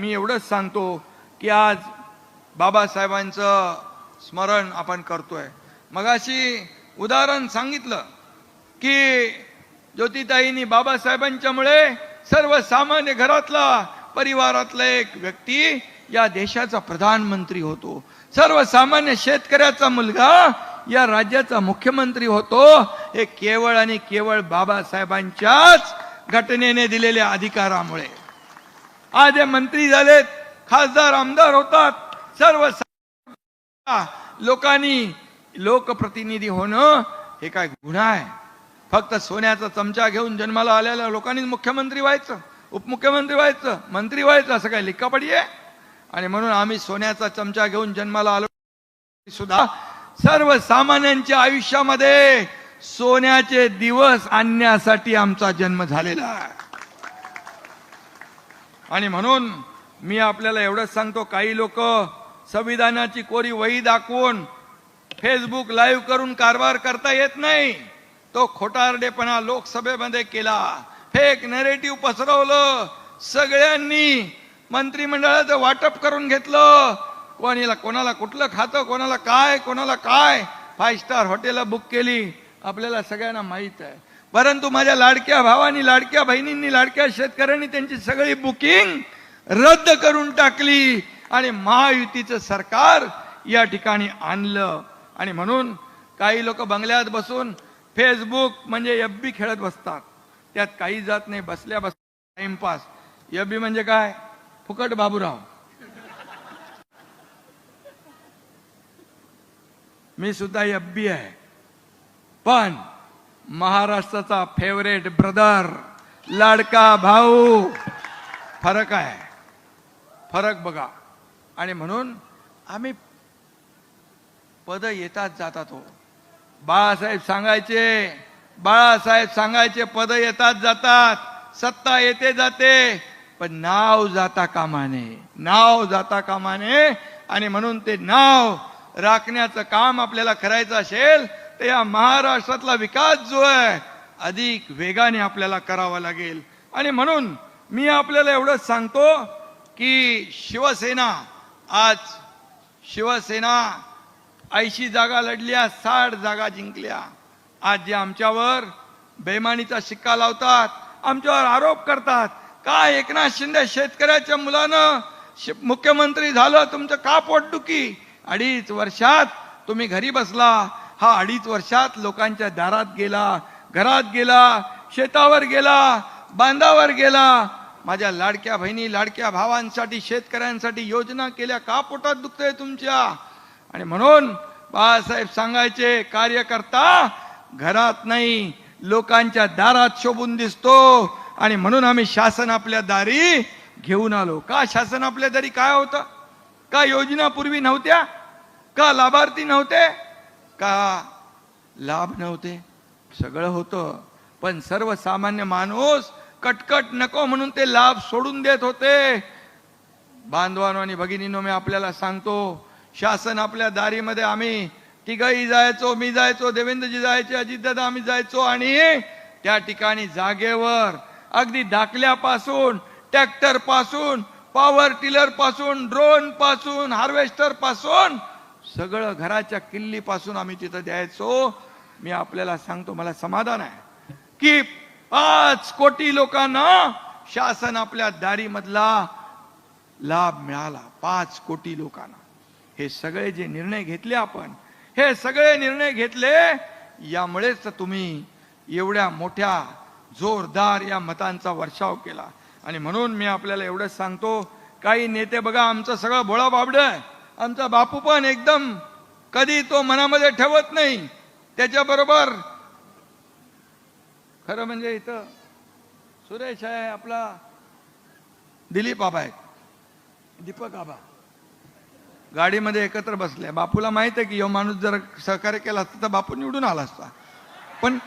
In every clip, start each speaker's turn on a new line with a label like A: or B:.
A: मी एवढंच सांगतो की आज बाबासाहेबांचं स्मरण आपण करतोय. मगाशी उदाहरण सांगितलं की ज्योतिताईंनी बाबासाहेबांच्यामुळे सर्वसामान्य घरातला परिवारातला एक व्यक्ती या देशाचा प्रधानमंत्री होतो. सर्वसामान्य शेतकऱ्याचा मुलगा या राज्याचा मुख्यमंत्री होतो. हे केवळ आणि केवळ बाबासाहेबांच्याच घटनेने दिलेल्या अधिकारामुळे. आज हे मंत्री झालेत खासदार आमदार होतात सर्व लोकांनी लोकप्रतिनिधी होणं हे काय गुन्हा आहे? फक्त सोन्याचा चमचा घेऊन जन्माला आलेल्या लोकांनी मुख्यमंत्री व्हायचं उपमुख्यमंत्री व्हायचं मंत्री व्हायचं असं काय लिखापडी आहे? आणि म्हणून आम्ही सोन्याचा चमचा घेऊन जन्माला आलो सुद्धा सर्वसामान्यांच्या आयुष्यामध्ये सोन्याचे दिवस आणण्यासाठी आमचा जन्म झालेला आहे. आणि म्हणून मी आपल्याला एवढंच सांगतो काही लोक संविधानाची कोरी वही दाखवून फेसबुक लाईव्ह करून कारभार करता येत नाही. तो खोटारडेपणा लोकसभेमध्ये केला. फेक नेरेटिव्ह पसरवलं. सगळ्यांनी मंत्रिमंडळाचं वाटप करून घेतलं. कोणीला कोणाला कुठलं खातं कोणाला काय कोणाला काय? फाय स्टार हॉटेल बुक केली. आपल्याला सगळ्यांना माहीत आहे. परंतु माझ्या लाडक्या भावानी लाडक्या बहिणींनी लाडक्या शेतकऱ्यांनी त्यांची सगळी बुकिंग रद्द करून टाकली आणि महायुतीचं सरकार या ठिकाणी आणलं. आणि म्हणून काही लोक बंगल्यात बसून फेसबुक म्हणजे यब्बी खेळत बसतात. त्यात काही जात नाही बसल्या बस टाइमपास. यब्बी बी म्हणजे काय? फुकट बाबूराव. मी सुद्धा यब्बी आहे. पण महाराष्ट्राचा फेवरेट ब्रदर लाडका भाऊ. फरक आहे. फरक बघा. आणि म्हणून आम्ही पद येतात जातात हो. बाळासाहेब सांगायचे बाळासाहेब सांगायचे पद येतात जातात. सत्ता येते जाते पण नाव जाता कामाने. नाव जाता कामाने. आणि म्हणून ते नाव राखण्याचं काम आपल्याला करायचं असेल तर या महाराष्ट्रातला विकास जो आहे अधिक वेगाने आपल्याला करावा लागेल. आणि म्हणून मी आपल्याला एवढंच सांगतो की शिवसेना आज शिवसेना ऐंशी जागा लढल्या साठ जागा जिंकल्या. आज जे आमच्यावर बेमानीचा शिक्का लावतात आमच्यावर आरोप करतात का एकनाथ शिंदे शेतकऱ्याच्या मुलानं मुख्यमंत्री झालं तुमचं का पोटदुखी अडीच वर्षात तुम्ही घरी बसला हा अडीच वर्षात लोकांच्या दारात गेला घरात गेला शेतावर गेला बांधावर गेला. माझ्या लाडक्या बहिणी लाडक्या भावांसाठी शेतकऱ्यांसाठी योजना केल्या का पोटात दुखतंय तुमच्या? आणि म्हणून बाळासाहेब सांगायचे कार्यकर्ता घरात नाही लोकांच्या दारात शोभून दिसतो. आणि म्हणून आम्ही शासन आपल्या दारी घेऊन आलो. का शासन आपल्या दारी? काय होतं? का योजना पूर्वी नव्हत्या? का लाभार्थी नव्हते? का लाभ नव्हते? सगळं होतं. पण सर्वसामान्य माणूस कटकट नको म्हणून ते लाभ सोडून देत होते. बांधवानो आणि भगिनीनो मी आपल्याला सांगतो शासन आपल्या दारीमध्ये आम्ही तिघही जायचो मी जायचो देवेंद्रजी जायचे अजितदादा आम्ही जायचो आणि त्या ठिकाणी जागेवर अगदी धाकल्यापासून ट्रॅक्टरपासून पॉवर टिलरपासून ड्रोनपासून हार्वेस्टरपासून सगळं घराच्या किल्लीपासून आम्ही तिथं द्यायचो. मी आपल्याला सांगतो मला समाधान आहे. की पाच कोटी लोकांना शासन आपल्या दारीमधला लाभ मिळाला. पाच कोटी लोकांना. हे सगळे जे निर्णय घेतले आपण हे सगळे निर्णय घेतले यामुळेच तर तुम्ही एवढ्या मोठ्या जोरदार या मतांचा वर्षाव केला. आणि म्हणून मी आपल्याला एवढंच सांगतो काही नेते बघा आमचं सगळं भोळा बाबड आहे. आमचा बापू पण एकदम कधी तो मनामध्ये ठेवत नाही त्याच्याबरोबर खरं म्हणजे इथं सुरेश आहे आपला दिलीप आबा आहे दीपक आबा. गाडीमध्ये एकत्र बसले. बापूला माहीत आहे की यो माणूस जर सहकार्य केला असता तर बापू निवडून आला असता. पण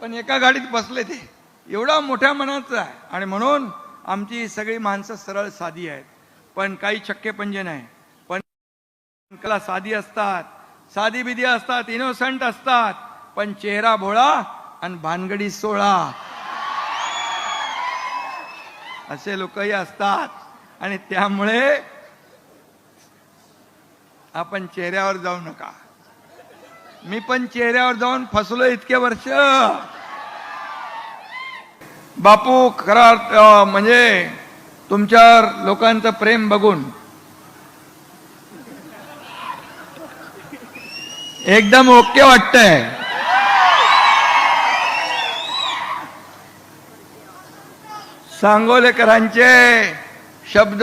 A: पण एका गाडीत बसले ते. एवढा मोठ्या मनाचा आहे. आणि म्हणून आमची सगळी माणसं सरळ साधी आहेत. पण काही चक्के पंजे नाही. कला साधी असतात साधी बिधी असतात इनोसंट असतात पण चेहरा भोळा आणि भानगडी सोळा. असे लोकही असतात आणि त्यामुळे आपण चेहऱ्यावर जाऊ नका. मी पण चेहऱ्यावर जाऊन फसलो इतके वर्ष. बापू खरा म्हणजे तुमच्यावर लोकांचं प्रेम बघून एकदम ओके वाटतंय. सांगोलेकरांचे शब्द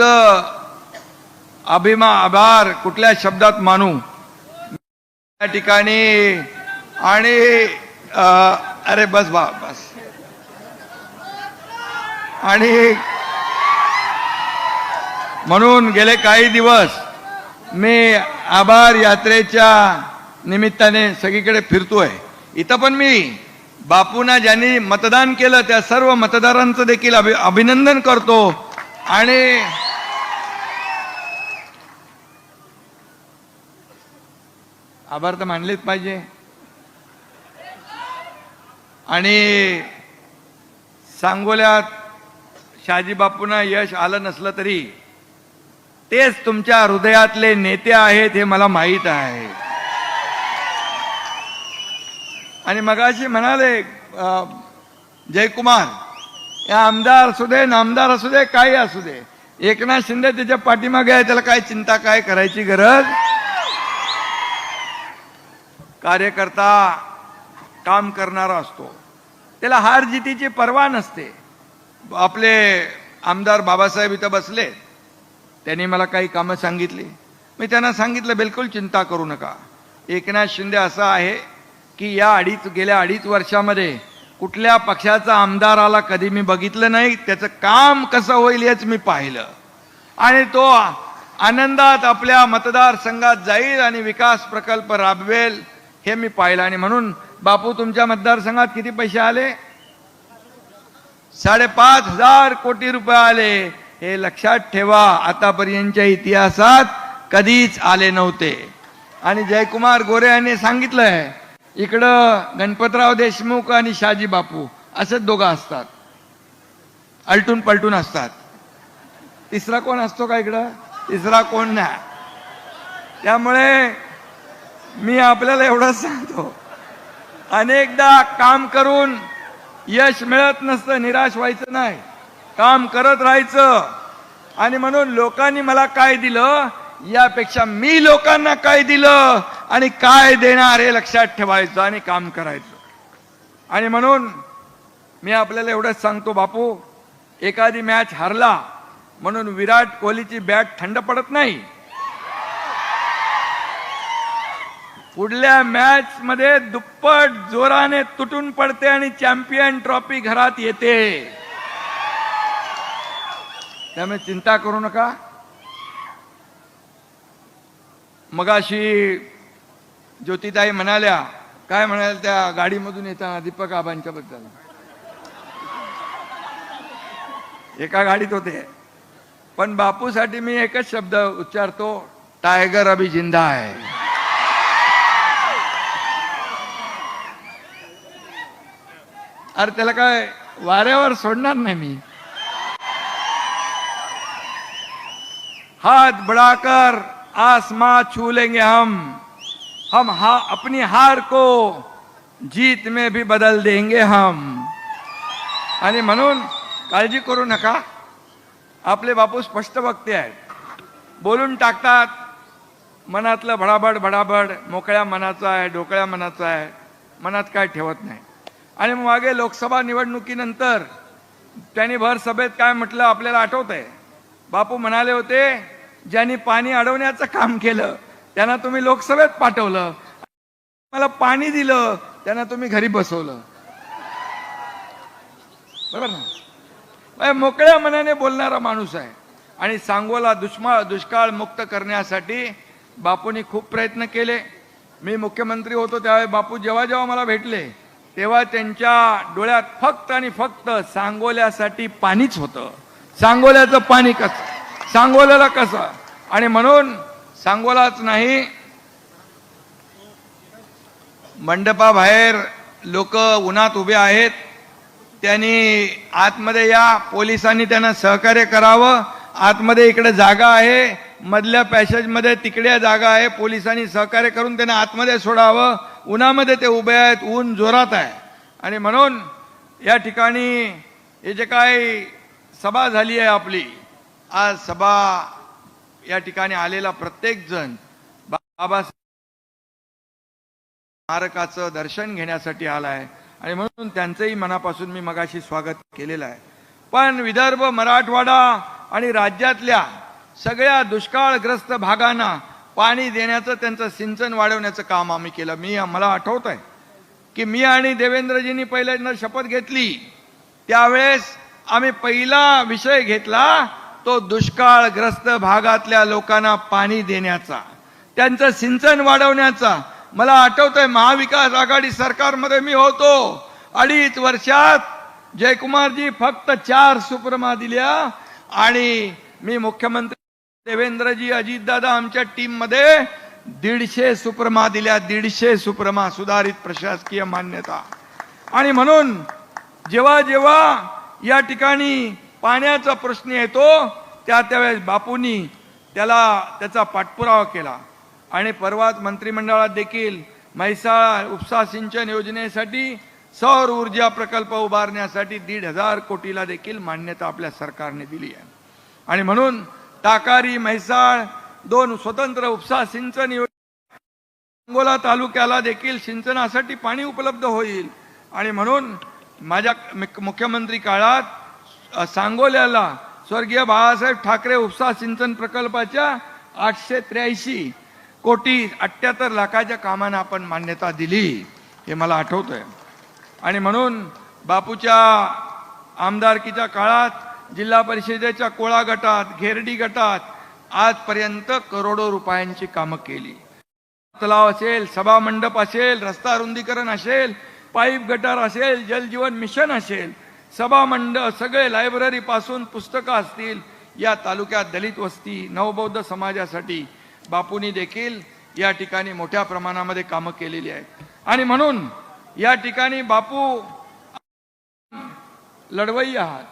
A: अभिमा आभार कुठल्या शब्दात मानू? या ठिकाणी आणि अं, अरे बस बा बस. आणि म्हणून गेले काही दिवस मी आभार यात्रेच्या निमित्ताने सगळीकडे फिरतोय. इथं पण मी बापूंना ज्यांनी मतदान केलं त्या सर्व मतदारांचं देखील अभि अभिनंदन करतो. आणि आभार तर मानलेच पाहिजे. आणि सांगोल्यात शहाजी बापूंना यश आलं नसलं तरी तेच तुमच्या हृदयातले नेते आहेत हे मला माहीत आहे. आणि मगाशी म्हणाले अं, जयकुमार या आमदार असू दे नामदार असू दे काही असू दे. एकनाथ शिंदे त्याच्या पाठीमागे आहे त्याला काय चिंता काय करायची गरज? कार्यकर्ता काम करणारा असतो. त्याला हार जितीची पर्वा नसते. आपले आमदार बाबासाहेब इथं बसले. त्यांनी मला काही कामं सांगितली. मी त्यांना सांगितलं बिलकुल चिंता करू नका. एकनाथ शिंदे असा आहे की या अडीच गेल्या अडीच वर्षामध्ये कुठल्या पक्षाचा आमदार आला कधी मी बघितलं नाही त्याचं काम कसं होईल हेच मी पाहिलं. आणि तो आनंदात आपल्या मतदारसंघात जाईल आणि विकास प्रकल्प राबवेल हे मी पाहिलं. आणि म्हणून बापू तुमच्या मतदारसंघात किती पैसे आले? साडेपाच हजार कोटी रुपये आले. हे लक्षात ठेवा आतापर्यंतच्या इतिहासात कधीच आले नव्हते. आणि जयकुमार गोरे यांनी सांगितलंय इकडं गणपतराव देशमुख आणि शाजी बापू असंच दोघं असतात. अलटून पलटून असतात. तिसरा कोण असतो का इकडं? तिसरा कोण नाही. त्यामुळे मी आपल्याला एवढंच सांगतो. अनेकदा काम करून यश मिळत नसतं निराश व्हायचं नाही. काम करत राहायचं. आणि म्हणून लोकांनी मला काय दिलं? यापेक्षा मी लोकांना काय दिलं? आणि काय देणार हे लक्षात ठेवायचं आणि काम करायचं. आणि म्हणून मी आपल्याला एवढंच सांगतो बापू एखादी मॅच हरला म्हणून विराट कोहलीची बॅट थंड पडत नाही. पुढल्या मॅच मध्ये दुप्पट जोराने तुटून पडते आणि चॅम्पियन ट्रॉफी घरात येते. त्यामुळे चिंता करू नका. मगाशी ज्योतिताई म्हणाल्या काय म्हणाल्या त्या गाडीमधून येताना दीपक आबांच्या बद्दल? एका गाडीत होते. पण बापूसाठी मी एकच शब्द उच्चारतो टायगर अभि जिंदा आहे अरे त्याला काय वाऱ्यावर सोडणार नाही मी? हात बढ़ाकर आसमा छू लेंगे हम. हम हा अपनी हार को जीत में भी बदल देंगे हम। आणि म्हणून काळजी करू नका. आपले बापू स्पष्ट वक्ते आहेत. बोलून टाकतात. मनातलं भडाभड भडाभड मोकळ्या मनाचं आहे डोकळ्या मनाचं आहे. मनात काय ठेवत नाही. आणि मग मागे लोकसभा निवडणुकीनंतर त्यांनी भर सभेत काय म्हटलं आपल्याला आठवत आहे बापू म्हणाले होते ज्यांनी पाणी अडवण्याचं काम केलं त्यांना तुम्ही लोकसभेत पाठवलं. मला पाणी दिलं त्यांना तुम्ही घरी बसवलं. बरोबर ना? मोकळ्या मनाने बोलणारा माणूस आहे. आणि सांगोला दुष्माळ दुष्काळ मुक्त करण्यासाठी बापूंनी खूप प्रयत्न केले. मी मुख्यमंत्री होतो त्यावेळी बापू जेव्हा जेव्हा मला भेटले तेव्हा त्यांच्या डोळ्यात फक्त आणि फक्त सांगोल्यासाठी पाणीच होतं. सांगोल्याचं पाणी कसं? सांगोल्याला कसं? आणि म्हणून सांगोलाच नाही. मंडपाबाहेर लोक उन्हात उभे आहेत. त्यांनी आतमध्ये या पोलिसांनी त्यांना सहकार्य करावं. आतमध्ये इकडे जागा आहे. मधल्या पॅसेजमध्ये तिकडे जागा आहे. पोलिसांनी सहकार्य करून त्यांना आतमध्ये सोडावं. उन्हामध्ये ते उभे आहेत. ऊन जोरात आहे. आणि म्हणून या ठिकाणी हे जे काही सभा झाली आहे आपली आज सभा या ठिकाणी आलेला प्रत्येक जण बाबा स्मारकाचं दर्शन घेण्यासाठी आलाय. आणि म्हणून त्यांचंही मनापासून मी मगाशी स्वागत केलेलं आहे. पण विदर्भ मराठवाडा आणि राज्यातल्या सगळ्या दुष्काळग्रस्त भागांना पाणी देण्याचं त्यांचं सिंचन वाढवण्याचं काम आम्ही केलं. मी मला आठवत आहे की मी आणि देवेंद्रजींनी पहिल्यांदा शपथ घेतली. त्यावेळेस आम्ही पहिला विषय घेतला तो दुष्काळग्रस्त भागातल्या लोकांना पाणी देण्याचा त्यांचं सिंचन वाढवण्याचा. मला आठवतंय महाविकास आघाडी सरकारमध्ये मी होतो. अडीच वर्षात जयकुमारजी फक्त चार सुप्रमा दिल्या आणि मी मुख्यमंत्री देवेंद्रजी अजितदादा आमच्या टीममध्ये दीडशे सुप्रमा दिल्या. दीडशे सुप्रमा सुधारित प्रशासकीय मान्यता. आणि म्हणून जेव्हा जेव्हा या ठिकाणी पाण्याचा प्रश्न येतो त्या त्यावेळेस बापूंनी त्याला त्याचा पाठपुरावा केला. आणि परवाच मंत्रिमंडळात देखील म्हैसाळा उपसा सिंचन योजनेसाठी सौर ऊर्जा प्रकल्प उभारण्यासाठी दीड हजार कोटीला देखील मान्यता आपल्या सरकारने दिली आहे. आणि म्हणून टाकारी म्हैसाळ दोन स्वतंत्र उपसा सिंचन योजना अंगोला तालुक्याला देखील सिंचनासाठी पाणी उपलब्ध होईल. आणि म्हणून माझ्या मुख्यमंत्री काळात सांगोल्याला स्वर्गीय बाळासाहेब ठाकरे उपसा सिंचन प्रकल्पाच्या आठशे त्र्याऐंशी कोटी अठ्याहत्तर लाखाच्या कामांना आपण मान्यता दिली हे मला आठवतंय. आणि म्हणून बापूच्या आमदारकीच्या काळात जिल्हा परिषदेच्या कोळा गटात घेरडी गटात आजपर्यंत करोडो रुपयांची कामं केली. तलाव असेल सभा मंडप असेल रस्ता रुंदीकरण असेल पाईप गटार असेल जलजीवन मिशन असेल सभामंडळ सगळे लायब्ररी पासून पुस्तकं असतील या तालुक्यात दलित वस्ती नवबौद्ध समाजासाठी बापूंनी देखील या ठिकाणी मोठ्या प्रमाणामध्ये कामं केलेली आहेत. आणि म्हणून या ठिकाणी बापू लढवई आहात.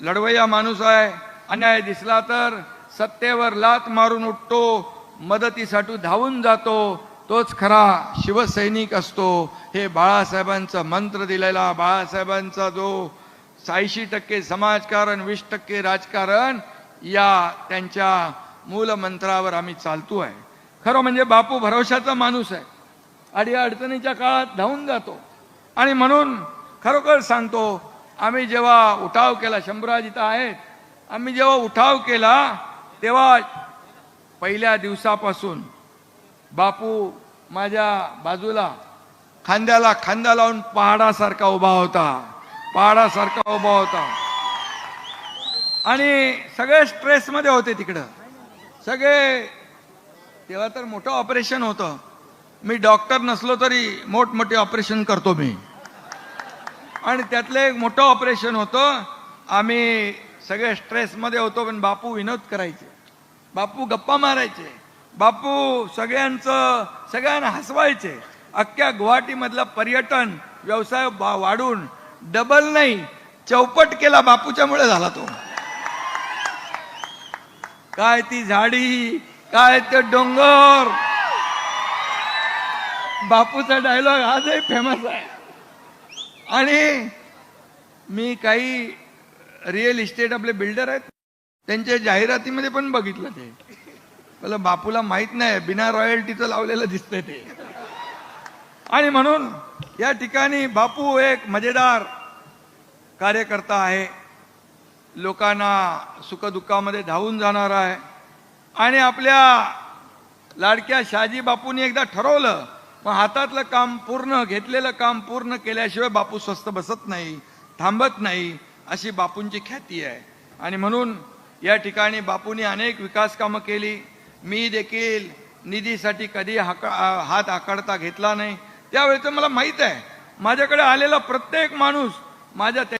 A: लढवय्या माणूस आहे अन्याय दिसला तर सत्तेवर लात मारून उठतो मदतीसाठी धावून जातो तोच खरा शिवसैनिक असतो. हे बाळासाहेबांचं मंत्र दिलेला बाळासाहेबांचा जो ऐंशी टक्के समाजकारण वीस टक्के राजकारण या त्यांच्या मूलमंत्रावर आम्ही चालतो आहे. खरं म्हणजे बापू भरोशाचा माणूस आहे. आणि अडचणीच्या काळात धावून जातो. आणि म्हणून खरोखर सांगतो आम्ही जेव्हा उठाव केला शंभराज इथं आहेत आम्ही जेव्हा उठाव केला तेव्हा पहिल्या दिवसापासून बापू माझ्या बाजूला खांद्याला खांदा लावून पहाडासारखा उभा होता. पहाडासारखा उभा होता. आणि सगळे स्ट्रेसमध्ये होते तिकडं. सगळे तेव्हा तर मोठं ऑपरेशन होतं. मी डॉक्टर नसलो तरी मोठमोठे ऑपरेशन करतो मी. आणि त्यातलं एक मोठं ऑपरेशन होतं. आम्ही सगळे स्ट्रेसमध्ये होतो पण बापू विनोद करायचे. बापू गप्पा मारायचे. बापू सगळ्यांचं सगळ्यांना हसवायचे. अख्ख्या गुवाहाटीमधलं पर्यटन व्यवसाय वाढून डबल नाही चौपट केला बापूच्यामुळे झाला तो. काय ती झाडी काय ते डोंगर. बापूचा डायलॉग आजही फेमस आहे. आणि मी काही रिअल इस्टेट आपले बिल्डर आहेत त्यांच्या जाहिरातीमध्ये पण बघितलं ते. मला बापूला माहीत नाही बिना रॉयल्टीचं लावलेलं दिसतंय ते. आणि म्हणून या ठिकाणी बापू एक मजेदार कार्यकर्ता आहे. लोकांना सुखदुःखामध्ये धावून जाणार आहे. आणि आपल्या लाडक्या शहाजी बापूंनी एकदा ठरवलं मग हातातलं काम पूर्ण घेतलेलं काम पूर्ण केल्याशिवाय बापू स्वस्त बसत नाही थांबत नाही अशी बापूंची ख्याती आहे. आणि म्हणून या ठिकाणी बापूंनी अनेक विकास कामं केली. मी देखील निधीसाठी कधी हाका हात आकडता घेतला नाही. त्यावेळेचं मला माहीत आहे माझ्याकडे आलेला प्रत्येक माणूस माझ्या